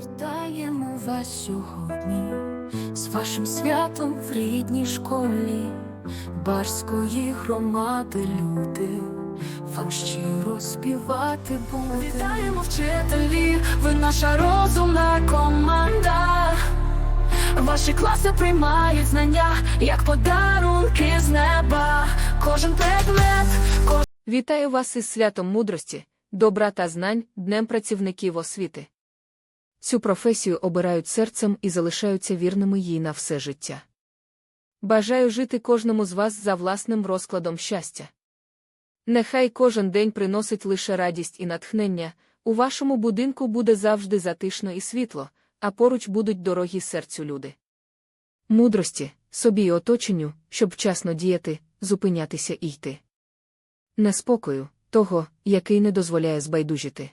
Вітаємо вас сьогодні з вашим святом в рідній школі Барської громади люди. Вам щиро співати буде. Вітаємо вчителі, ви наша розумна команда. Ваші класи приймають знання, як подарунки з неба. Кожен предмет, кожен Вітаю вас із святом мудрості, добра та знань, Днем працівників освіти. Цю професію обирають серцем і залишаються вірними їй на все життя. Бажаю жити кожному з вас за власним розкладом щастя. Нехай кожен день приносить лише радість і натхнення, у вашому будинку буде завжди затишно і світло, а поруч будуть дорогі серцю люди. Мудрості, собі й оточенню, щоб вчасно діяти, зупинятися і йти неспокою, того, який не дозволяє збайдужити.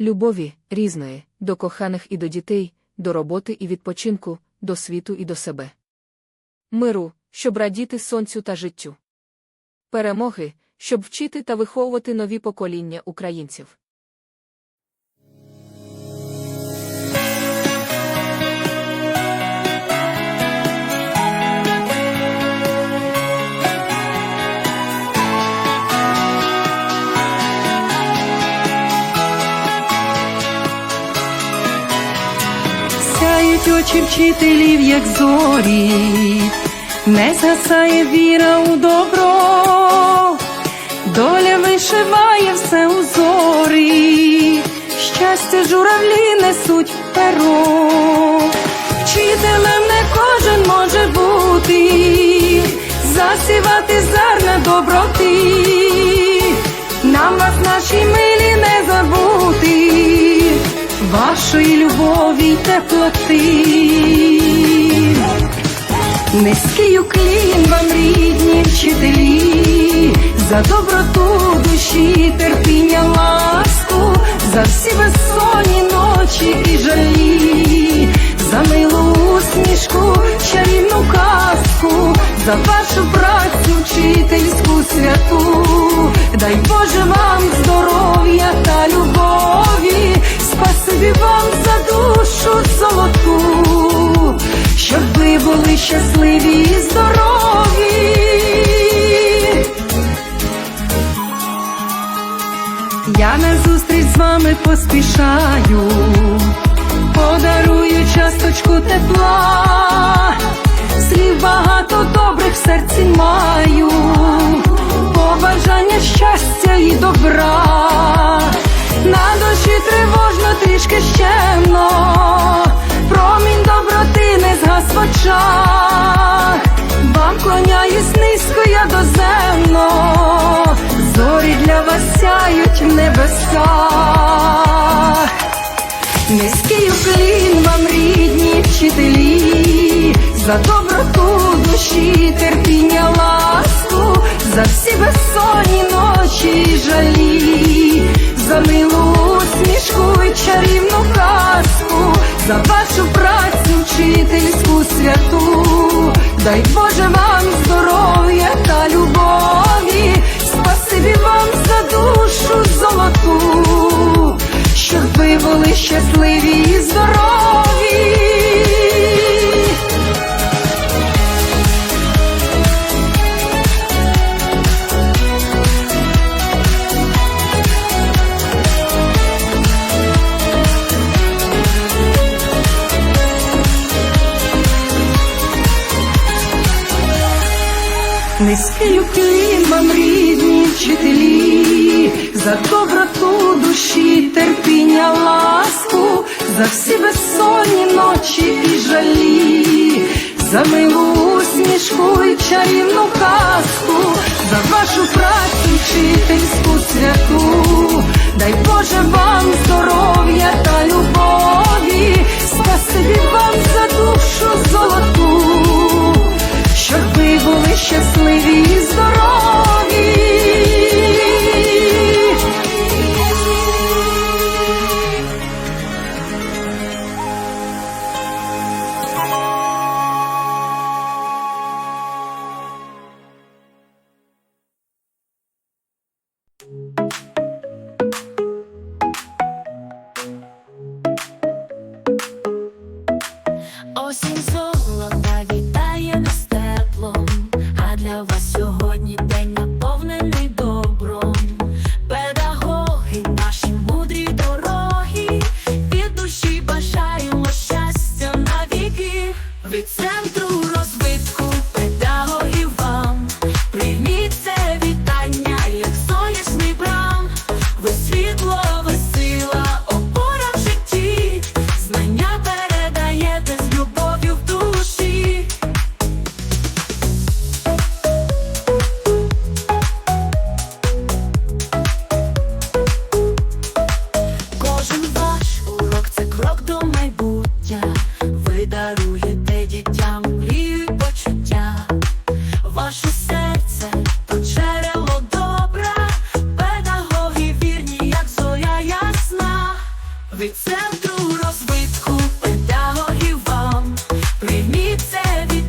Любові різної, до коханих і до дітей, до роботи і відпочинку, до світу і до себе. Миру, щоб радіти сонцю та життю. Перемоги, щоб вчити та виховувати нові покоління українців. Сяють очі вчителів, як зорі, не згасає віра у добро, доля вишиває все у зорі, щастя журавлі несуть в перо, вчителем не кожен може бути, засівати зерна доброти, вашої любові й теплоти. Низький уклін вам рідні вчителі, за доброту душі, терпіння, ласку, за всі безсонні ночі і жалі, за милу усмішку, чарівну казку, за вашу працю вчительську святу, дай Боже вам здоров'я та любові, щасливі і здорові. Я на зустріч з вами поспішаю, подарую часточку тепла, слів багато добрих в серці маю, побажання щастя і добра, на душі тривожно трішки щемно, промінь доброти не згас в очах, вам клоняюсь низько я доземно, зорі для вас сяють в небесах. Низький уклін вам рідні вчителі, за доброту душі, терпіння, ласку, за всі безсонні ночі й жалі, за милу усмішку й чарівну казку, за вашу працю вчительську святу, дай Боже вам Низький уклін вам рідні вчителі, за доброту душі, терпіння, ласку, за всі безсонні ночі і жалі, за милу усмішку і чарівну казку, за вашу працю вчительську святу, дай Боже вам здоров'я seems so